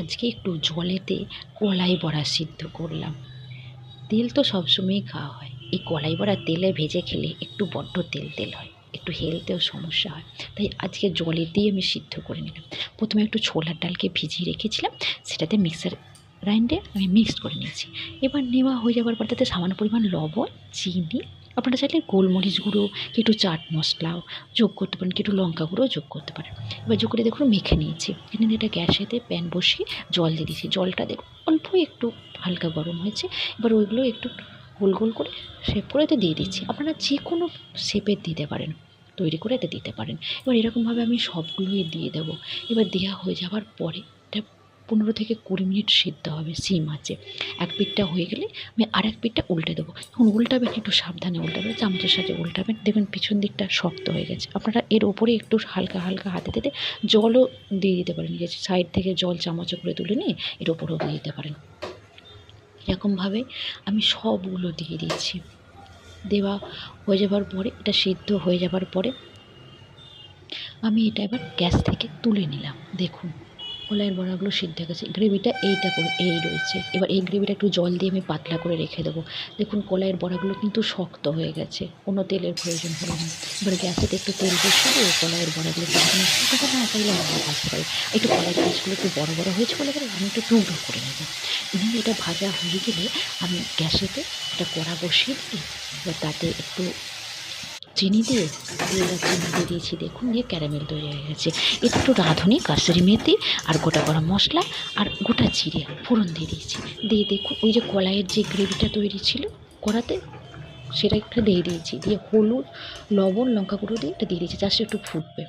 আজকে একটু জলেতে কলাই বড়া সিদ্ধ করলাম। তেল তো সবসময়ই খাওয়া হয়। এই কলাই বড়া তেলে ভেজে খেলে একটু বড্ড তেল তেল হয়, একটু হেলথেও সমস্যা হয়। তাই আজকে জলেতেই আমি সিদ্ধ করে নিলাম। প্রথমে একটু ছোলার ডালকে ভিজিয়ে রেখেছিলাম, সেটাতে মিক্সার গ্রাইন্ডে আমি মিক্সড করে নিয়েছি। এবার নেওয়া হয়ে যাওয়ার পর তাতে সামান্য পরিমাণ লবণ, চিনি আপনারা চাইলে গোলমরিচ গুঁড়ো কি একটু চাট মশলাও যোগ করতে পারেন কি একটু লঙ্কা গুঁড়ো যোগ করতে পারেন। এবার যোগ করে দেখুন, মেখে নিয়েছি। এখানে এটা গ্যাসেতে প্যান বসিয়ে জল দিয়ে দিয়েছি। জলটা দেখুন, অল্প একটু হালকা গরম হয়েছে। এবার ওইগুলো একটু গোল গোল করে শেপ করে এতে দিয়ে দিচ্ছি। আপনারা যে কোনো শেপের দিতে পারেন, তৈরি করে এতে দিতে পারেন। এবার এরকমভাবে আমি সবগুলোই দিয়ে দেবো। এবার দেওয়া হয়ে যাওয়ার পরে পনেরো থেকে কুড়ি মিনিট সিদ্ধ হবে সিম আছে। এক পিঠটা হয়ে গেলে আমি আর এক পিঠটা উল্টে দেবো। তখন উল্টাবেন, একটু সাবধানে উল্টাবেন, চামচের সাথে উল্টাবেন। দেখবেন পিছন দিকটা শক্ত হয়ে গেছে। আপনারা এর ওপরে একটু হালকা হালকা হাতে দিতে জলও দিয়ে দিতে পারেন। যে সাইড থেকে জল চামচে করে তুলে নিয়ে এর ওপরেও দিয়ে দিতে পারেন। এরকমভাবে আমি সবগুলো দিয়ে দিয়েছি। দেওয়া হয়ে যাবার পরে, এটা সিদ্ধ হয়ে যাবার পরে আমি এটা এবার গ্যাস থেকে তুলে নিলাম। দেখুন। কলাইয়ের বড়াগুলো সিদ্ধ গেছে। গ্রেভিটা এইটা করে, এই রয়েছে। এবার এই গ্রেভিটা একটু জল দিয়ে আমি পাতলা করে রেখে দেবো। দেখুন, কলাইয়ের বড়াগুলো কিন্তু শক্ত হয়ে গেছে। কোনো তেলের প্রয়োজন হলো না। এবার গ্যাসেতে একটু তেল বসিয়ে দিয়ে কলাইয়ের বড়াগুলো ভাজতে না চাইলে আমরা ভাজতে পারি। একটু কলাইয়ের পিসগুলো একটু বড়ো বড়ো হয়েছে বলে এবার আমি একটু টুকরো করে নেব। নিয়ে এটা ভাজা হয়ে গেলে আমি গ্যাসেতে একটা কড়া বসিয়ে দিই। এবার তাতে একটু চিনি দিয়ে এবার চিনি দিয়ে দিয়েছি। দেখুন, দিয়ে ক্যারামেল তৈরি হয়ে গেছে। এটা একটু রাঁধুনি কাসুরি মেথি আর গোটা গরম মশলা আর গোটা জিরে ফোড়ন দিয়ে দিয়েছি। দিয়ে দেখুন, ওই যে কলাইয়ের যে গ্রেভিটা তৈরি ছিল কড়াতে, সেটা একটু দিয়ে দিয়েছি। দিয়ে হলুদ, লবণ, লঙ্কা গুঁড়ো দিয়ে এটা দিয়ে দিয়েছি। জাস্ট একটু ফুটবে।